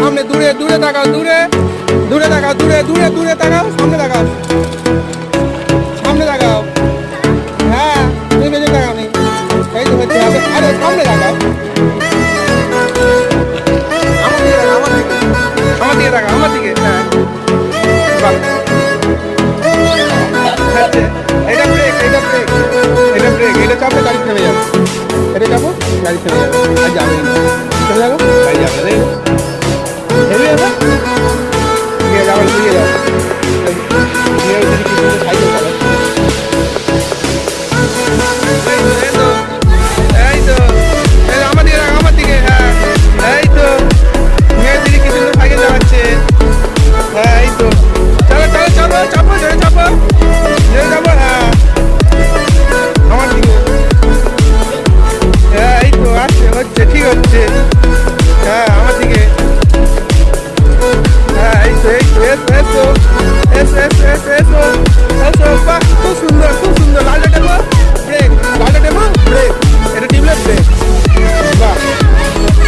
সামনে দূরে দূরে তাকাও, দূরে। দূরে তাকাও, দূরে দূরে দূরে তাকাও, সামনে তাকাও। সামনে তাকাও। হ্যাঁ তুমি বেঁচে তাকাও নি। এই তো হচ্ছে আরে, সামনে আমার দিকে হ্যাঁ। এটা ব্রেক এটা ব্রেক এটা ব্রেক এটা চাপলে গাড়ি থেমে যাবে। এটা যাবে আর যাবে না থেমে যাব গাড়ি যাবে না দেখো। থেমে যাবে ঠিক আছে আবার ফিরে যাও এই, তুমি ওই